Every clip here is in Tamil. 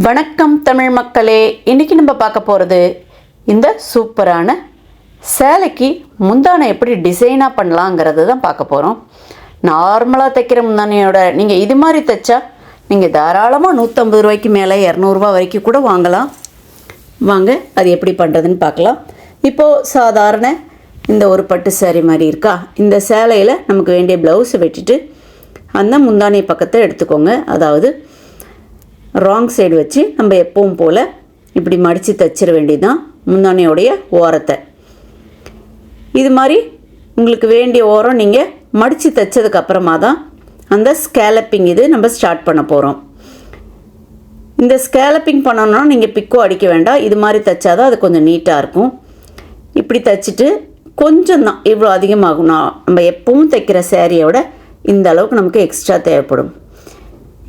வணக்கம் தமிழ் மக்களே இன்றைக்கி நம்ம பார்க்க போகிறது இந்த சூப்பரான சேலைக்கு முந்தானை எப்படி டிசைனாக பண்ணலாங்கிறது தான் பார்க்க போகிறோம் நார்மலாக தைக்கிற முந்தானையோட நீங்கள் இது மாதிரி தைச்சா நீங்கள் தாராளமாக நூற்றம்பது ரூபாய்க்கு மேலே இரநூறுவா வரைக்கும் கூட வாங்கலாம். வாங்க அது எப்படி பண்ணுறதுன்னு பார்க்கலாம். இப்போது சாதாரண இந்த ஒரு பட்டு சேரீ மாதிரி இருக்கா? இந்த சேலையில் நமக்கு வேண்டிய ப்ளவுஸை வெட்டிட்டு அந்த முந்தானை பக்கத்தை எடுத்துக்கோங்க. அதாவது ராங் சைடு வச்சு நம்ம எப்பவும் போல் இப்படி மடித்து தைச்சிட வேண்டியதுதான் முந்தானையோடைய ஓரத்தை. இது மாதிரி உங்களுக்கு வேண்டிய ஓரம் நீங்கள் மடித்து தைச்சதுக்கப்புறமா தான் அந்த ஸ்கேலப்பிங் இது நம்ம ஸ்டார்ட் பண்ண போகிறோம் இந்த ஸ்கேலப்பிங் பண்ணணும்னா நீங்கள் பிக்கோ அடிக்க வேண்டாம். இது மாதிரி தைச்சாதான் அது கொஞ்சம் நீட்டாக இருக்கும். இப்படி தைச்சிட்டு கொஞ்சம் தான் இவ்வளோ அதிகமாகும் நான் நம்ம எப்பவும் தைக்கிற சேரீயோட இந்த அளவுக்கு நமக்கு எக்ஸ்ட்ரா தேவைப்படும்.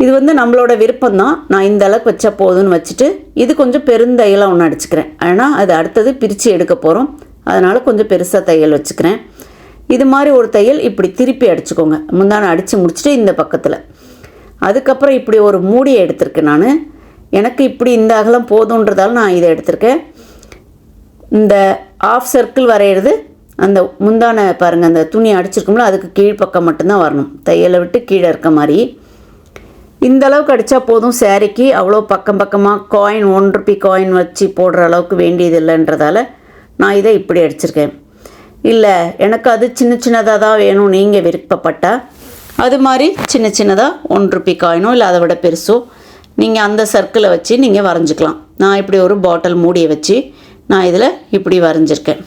இது வந்து நம்மளோட விருப்பம் தான் நான் இந்த அளவுக்கு வச்சா போதும்னு வச்சுட்டு இது கொஞ்சம் பெருந்தையலாக ஒன்று அடிச்சுக்கிறேன். ஆனால் அது அடுத்தது பிரித்து எடுக்க போகிறோம் அதனால் கொஞ்சம் பெருசாக தையல் வச்சுக்கிறேன். இது மாதிரி ஒரு தையல் இப்படி திருப்பி அடிச்சுக்கோங்க. முந்தான அடித்து முடிச்சுட்டு இந்த பக்கத்தில். அதுக்கப்புறம் இப்படி ஒரு மூடியை எடுத்திருக்கேன் நான். எனக்கு இப்படி இந்த அகலம் போதுன்றதால நான் இதை எடுத்திருக்கேன். இந்த ஆஃப் சர்க்கிள் வரைகிறது அந்த முந்தான பாருங்கள் அந்த துணி அடிச்சிருக்கோம்ல அதுக்கு கீழ்ப்பக்கம் மட்டும்தான் வரணும். தையலை விட்டு கீழே இருக்க மாதிரி. இந்த அளவுக்கு அடித்தா போதும் சேரீக்கு. அவ்வளோ பக்கம் பக்கமாக காயின் ஒன் ருபி காயின் வச்சு போடுற அளவுக்கு வேண்டியது இல்லைன்றதால நான் இதை இப்படி அடிச்சிருக்கேன். இல்லை எனக்கு அது சின்ன சின்னதாக தான் வேணும் நீங்கள் விருப்பப்பட்டால் அது மாதிரி சின்ன சின்னதாக ஒன் ருபி காயினோ இல்லை அதை விட பெருசோ நீங்கள் அந்த சர்க்கிளை வச்சு நீங்கள் வரைஞ்சிக்கலாம். நான் இப்படி ஒரு பாட்டில் மூடியை வச்சு நான் இதில் இப்படி வரைஞ்சிருக்கேன்.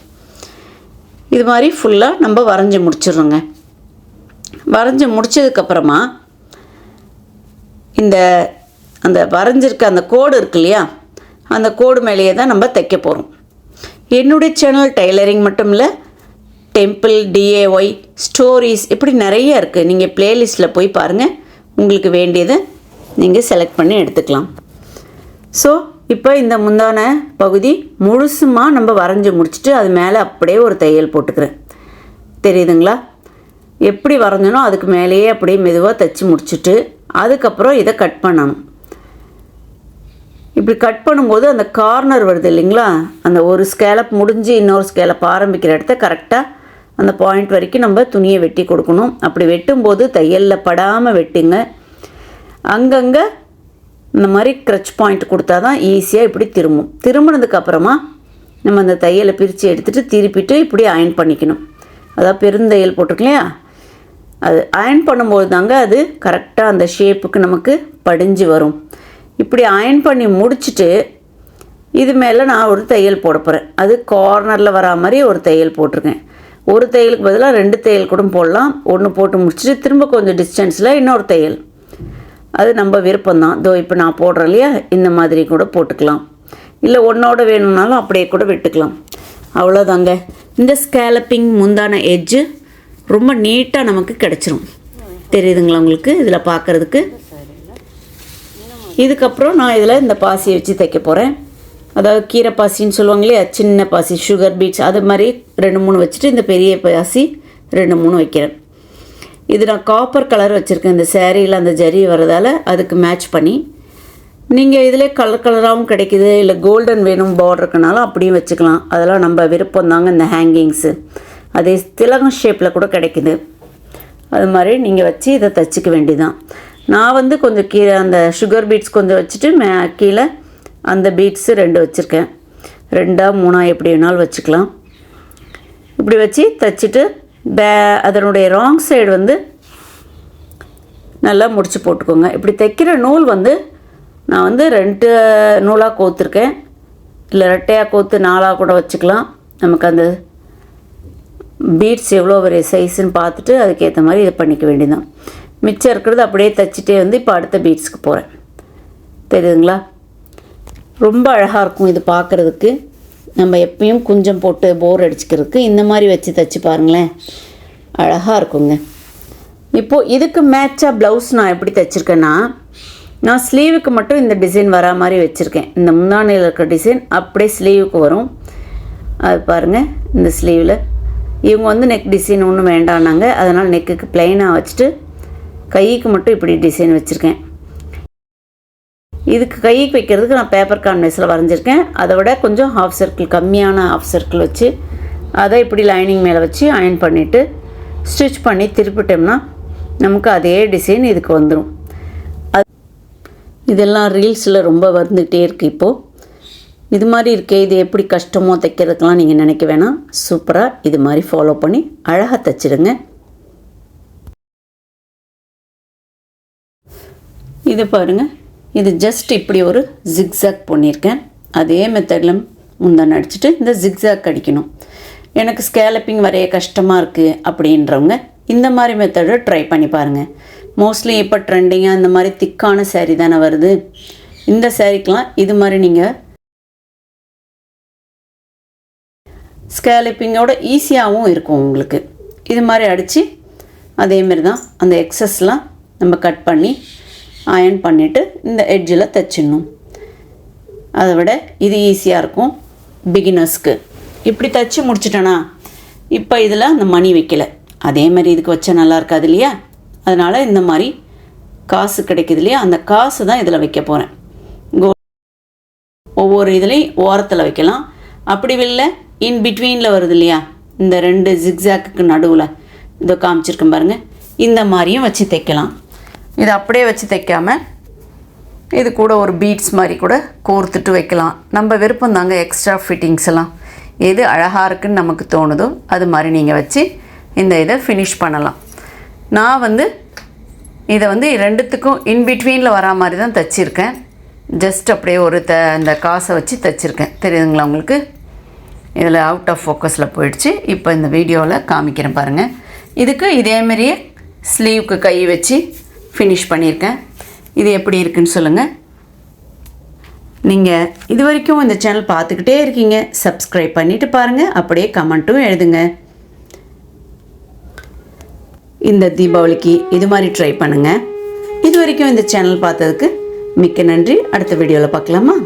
இது மாதிரி ஃபுல்லாக நம்ம வரைஞ்சி முடிச்சிடுறோங்க வரைஞ்சி முடிச்சதுக்கப்புறமா இந்த அந்த வரைஞ்சிருக்க அந்த கோடு இருக்கு இல்லையா அந்த கோடு மேலேயே தான் நம்ம தைக்க போகிறோம் என்னுடைய சேனல் டைலரிங் மட்டும் இல்லை டெம்பிள் டிஏஒய் ஸ்டோரிஸ் இப்படி நிறைய இருக்குது நீங்கள் ப்ளேலிஸ்ட்டில் போய் பாருங்கள் உங்களுக்கு வேண்டியதை நீங்கள் செலக்ட் பண்ணி எடுத்துக்கலாம். ஸோ இப்போ இந்த முந்தான பகுதி முழுசுமாக நம்ம வரைஞ்சி முடிச்சுட்டு அது மேலே அப்படியே ஒரு தையல் போட்டுக்கிறேன். தெரியுதுங்களா? எப்படி வரைஞ்சனோ அதுக்கு மேலேயே அப்படியே மெதுவாக தைச்சி முடிச்சுட்டு அதுக்கப்புறம் இதை கட் பண்ணணும். இப்படி கட் பண்ணும்போது அந்த கார்னர் வருது இல்லைங்களா? அந்த ஒரு ஸ்கேலப் முடிஞ்சு இன்னொரு ஸ்கேலப் ஆரம்பிக்கிற இடத்த கரெக்டாக அந்த பாயிண்ட் வரைக்கும் நம்ம துணியை வெட்டி கொடுக்கணும். அப்படி வெட்டும்போது தையலில் படாமல் வெட்டுங்க. அங்கங்கே இந்த மாதிரி க்ரச் பாயிண்ட் கொடுத்தா தான் ஈஸியாக இப்படி திரும்பும். திரும்பினதுக்கப்புறமா நம்ம அந்த தையலை பிரித்து எடுத்துகிட்டு திருப்பிட்டு இப்படி அயன் பண்ணிக்கணும். அதாவது பெருந்தையல் போட்டிருக்கலையா அது அயன் பண்ணும்போது தாங்க அது கரெக்டாக அந்த ஷேப்புக்கு நமக்கு படிஞ்சு வரும். இப்படி அயன் பண்ணி முடிச்சுட்டு இது மேலே நான் ஒரு தையல் போட போகிறேன் அது கார்னரில் வரா மாதிரி ஒரு தையல் போட்டிருக்கேன். ஒரு தையலுக்கு பதிலாக ரெண்டு தையல் கூட போடலாம். ஒன்று போட்டு முடிச்சுட்டு திரும்ப கொஞ்சம் டிஸ்டன்ஸில் இன்னொரு தையல். அது நம்ம விருப்பம்தான். இதோ இப்போ நான் போடுறேன் இல்லையா? இந்த மாதிரி கூட போட்டுக்கலாம். இல்லை ஒன்றோட வேணும்னாலும் அப்படியே கூட விட்டுக்கலாம். அவ்வளோதாங்க இந்த ஸ்கேலப்பிங் முந்தான எட்ஜு ரொம்ப நீட்டாக நமக்கு கிடச்சிரும். தெரியுதுங்களா உங்களுக்கு? இதில் பார்க்குறதுக்கு இதுக்கப்புறம் நான் இதில் இந்த பாசியை வச்சு தைக்க போகிறேன் அதாவது கீரை பாசின்னு சொல்லுவாங்க இல்லையா? சின்ன பாசி சுகர் பீட்ஸ் அது மாதிரி ரெண்டு மூணு வச்சுட்டு இந்த பெரிய பாசி ரெண்டு மூணு வைக்கிறேன். இது நான் காப்பர் கலர் வச்சுருக்கேன். இந்த சேரீயில் அந்த ஜரி வரதால் அதுக்கு மேட்ச் பண்ணி. நீங்கள் இதில் கலர் கலராகவும் கிடைக்குது. இல்லை கோல்டன் வேணும் பார்டருக்குனாலும் அப்படியும் வச்சுக்கலாம். அதெல்லாம் நம்ம விருப்பம் தாங்க இந்த ஹேங்கிங்ஸு அதே திலகம் ஷேப்பில் கூட கிடைக்குது. அது மாதிரி நீங்கள் வச்சு இதை தைச்சிக்க வேண்டிதான் நான் வந்து கொஞ்சம் கீழே அந்த சுகர் பீட்ஸ் கொஞ்சம் வச்சுட்டு மே கீழே அந்த பீட்ஸு ரெண்டு வச்சுருக்கேன். ரெண்டாக மூணாக எப்படி வேணாலும் வச்சுக்கலாம். இப்படி வச்சு தைச்சிட்டு பே அதனுடைய ராங் சைடு வந்து நல்லா முடிச்சு போட்டுக்கோங்க. இப்படி தைக்கிற நூல் வந்து நான் வந்து ரெண்டு நூலாக கோத்துருக்கேன். இல்லை ரெட்டையாக கோத்து நாலாக கூட வச்சுக்கலாம். நமக்கு அந்த பீட்ஸ் எவ்வளோ ஒரு சைஸுன்னு பார்த்துட்டு அதுக்கேற்ற மாதிரி இதை பண்ணிக்க வேண்டியதான் மிச்சம் இருக்கிறது அப்படியே தைச்சிட்டே வந்து இப்போ அடுத்த பீட்ஸ்க்கு போகிறேன் தெரியுதுங்களா? ரொம்ப அழகாக இருக்கும் இது பார்க்குறதுக்கு. நம்ம எப்பயும் குஞ்சம் போட்டு போர் அடிச்சுக்கிறதுக்கு. இந்த மாதிரி வச்சு தைச்சி பாருங்களேன். அழகாக இருக்குங்க. இப்போது இதுக்கு மேட்சாக ப்ளவுஸ் நான் எப்படி தைச்சிருக்கேன்னா நான் ஸ்லீவுக்கு மட்டும் இந்த டிசைன் வரா மாதிரி வச்சுருக்கேன். இந்த முந்தானையில் இருக்கிற டிசைன் அப்படியே ஸ்லீவுக்கு வரும். அது பாருங்கள் இந்த ஸ்லீவில் இவங்க வந்து நெக் டிசைன் ஒன்றும் வேண்டானாங்க அதனால் நெக்குக்கு ப்ளைனாக வச்சுட்டு கைக்கு மட்டும் இப்படி டிசைன் வச்சுருக்கேன். இதுக்கு கைக்கு வைக்கிறதுக்கு நான் பேப்பர் கான்வெஸில் வரைஞ்சிருக்கேன். அதை விட கொஞ்சம் ஹாஃப் சர்க்கிள் கம்மியான ஹாஃப் சர்க்கிள் வச்சு அதை இப்படி லைனிங் மேலே வச்சு அயன் பண்ணிவிட்டு ஸ்டிச் பண்ணி திருப்பிட்டோம்னா நமக்கு அதே டிசைன் இதுக்கு வந்துடும் அது இதெல்லாம் ரீல்ஸில் ரொம்ப வந்துகிட்டே இருக்குது இப்போது இது மாதிரி இருக்கே இது எப்படி கஷ்டமோ தைக்கிறதுக்கெலாம் நீங்கள் நினைக்க வேணாம். சூப்பராக இது மாதிரி ஃபாலோ பண்ணி அழகாக தைச்சிடுங்க இது பாருங்கள் இது ஜஸ்ட் இப்படி ஒரு ஜிக்ஸாக் பண்ணியிருக்கேன். அதே மெத்தடில் முந்தான அடிச்சுட்டு இந்த ஜிக்ஸாக் அடிக்கணும். எனக்கு ஸ்கேலப்பிங் வரைய கஷ்டமாக இருக்குது அப்படின்றவங்க இந்த மாதிரி மெத்தடை ட்ரை பண்ணி பாருங்கள் மோஸ்ட்லி இப்போ ட்ரெண்டிங்காக இந்த மாதிரி திக்கான சேரீ தானே வருது. இந்த சேரீக்கெலாம் இது மாதிரி நீங்கள் ஸ்கேலிப்பிங்கோட ஈஸியாகவும் இருக்கும் உங்களுக்கு. இது மாதிரி அடித்து அதேமாரி தான் அந்த எக்ஸஸ்லாம் நம்ம கட் பண்ணி அயன் பண்ணிவிட்டு இந்த எட்ஜில் தைச்சிடணும். அதை விட இது ஈஸியாக இருக்கும் பிகினர்ஸ்க்கு இப்படி தைச்சி முடிச்சிட்டேனா இப்போ இதில் அந்த மணி வைக்கல. அதே மாதிரி இதுக்கு வச்சா நல்லா இருக்காது இல்லையா? அதனால் இந்த மாதிரி காசு கிடைக்குது இல்லையா? அந்த காசு தான் இதில் வைக்க போகிறேன் கோ ஒவ்வொரு இதுலேயும் ஓரத்தில் வைக்கலாம். அப்படி இல்லை இன் பிட்வீனில் வருது இல்லையா இந்த ரெண்டு ஜிக்ஸாக்கு நடுவில். இதோ காமிச்சிருக்கேன் பாருங்கள் இந்த மாதிரியும் வச்சு தைக்கலாம். இதை அப்படியே வச்சு தைக்காமல் இது கூட ஒரு பீட்ஸ் மாதிரி கூட கோர்த்துட்டு வைக்கலாம். நம்ம விருப்பம் தாங்க எக்ஸ்ட்ரா ஃபிட்டிங்ஸ் எல்லாம். எது அழகாக இருக்குன்னு நமக்கு தோணுதோ அது மாதிரி நீங்கள் வச்சு இந்த இதை ஃபினிஷ் பண்ணலாம். நான் வந்து இதை வந்து ரெண்டுத்துக்கும் இன் பிட்வீனில் வரா மாதிரி தான் தைச்சிருக்கேன். ஜஸ்ட் அப்படியே ஒரு த இந்த காசை வச்சு தைச்சிருக்கேன். தெரியுதுங்களா உங்களுக்கு? இதில் அவுட் ஆஃப் ஃபோக்கஸில் போயிடுச்சு. இப்போ இந்த வீடியோவில் காமிக்கிறேன் பாருங்கள் இதுக்கு இதேமாரியே ஸ்லீவுக்கு கை வச்சு ஃபினிஷ் பண்ணியிருக்கேன். இது எப்படி இருக்குன்னு சொல்லுங்கள் நீங்கள் இது வரைக்கும் இந்த சேனல் பார்த்துக்கிட்டே இருக்கீங்க. சப்ஸ்கிரைப் பண்ணிவிட்டு பாருங்கள் அப்படியே கமெண்ட்டும் எழுதுங்க. இந்த தீபாவளிக்கு இது மாதிரி ட்ரை பண்ணுங்கள் இது வரைக்கும் இந்த சேனல் பார்த்ததுக்கு மிக்க நன்றி. அடுத்த வீடியோவில் பார்க்கலாமா?